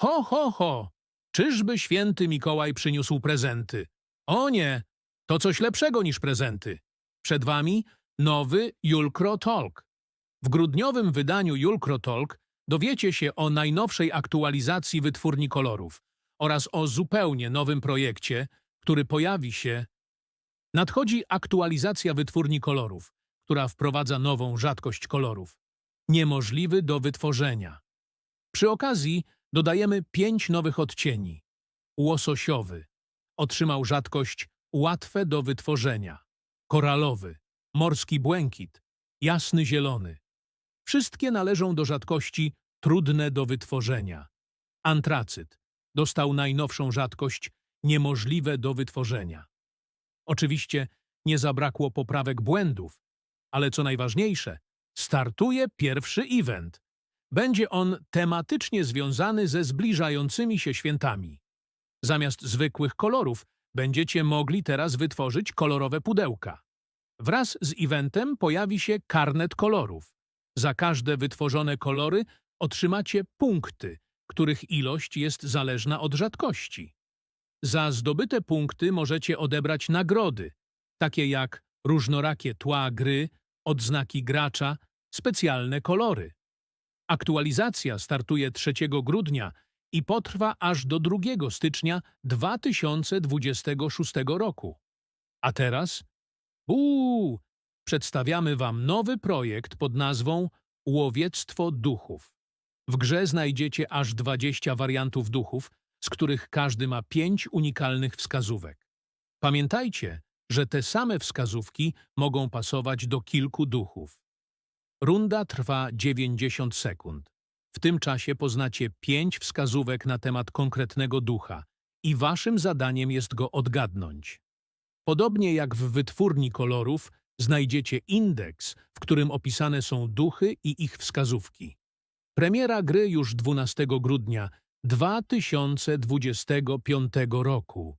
Ho, ho, ho! Czyżby święty Mikołaj przyniósł prezenty? O nie! To coś lepszego niż prezenty. Przed wami nowy Julkro Talk. W grudniowym wydaniu Julkro Talk dowiecie się o najnowszej aktualizacji wytwórni kolorów oraz o zupełnie nowym projekcie, który pojawi się. Nadchodzi aktualizacja wytwórni kolorów, która wprowadza nową rzadkość kolorów. Niemożliwy do wytworzenia. Przy okazji dodajemy pięć nowych odcieni. Łososiowy. Otrzymał rzadkość łatwe do wytworzenia. Koralowy. Morski błękit. Jasny zielony. Wszystkie należą do rzadkości trudne do wytworzenia. Antracyt. Dostał najnowszą rzadkość niemożliwe do wytworzenia. Oczywiście nie zabrakło poprawek błędów, ale co najważniejsze, startuje pierwszy event. Będzie on tematycznie związany ze zbliżającymi się świętami. Zamiast zwykłych kolorów będziecie mogli teraz wytworzyć kolorowe pudełka. Wraz z eventem pojawi się karnet kolorów. Za każde wytworzone kolory otrzymacie punkty, których ilość jest zależna od rzadkości. Za zdobyte punkty możecie odebrać nagrody, takie jak różnorakie tła gry, odznaki gracza, specjalne kolory. Aktualizacja startuje 3 grudnia i potrwa aż do 2 stycznia 2026 roku. A teraz? Uuu! Przedstawiamy Wam nowy projekt pod nazwą Łowiectwo Duchów. W grze znajdziecie aż 20 wariantów duchów, z których każdy ma 5 unikalnych wskazówek. Pamiętajcie, że te same wskazówki mogą pasować do kilku duchów. Runda trwa 90 sekund. W tym czasie poznacie 5 wskazówek na temat konkretnego ducha i waszym zadaniem jest go odgadnąć. Podobnie jak w wytwórni kolorów, znajdziecie indeks, w którym opisane są duchy i ich wskazówki. Premiera gry już 12 grudnia 2025 roku.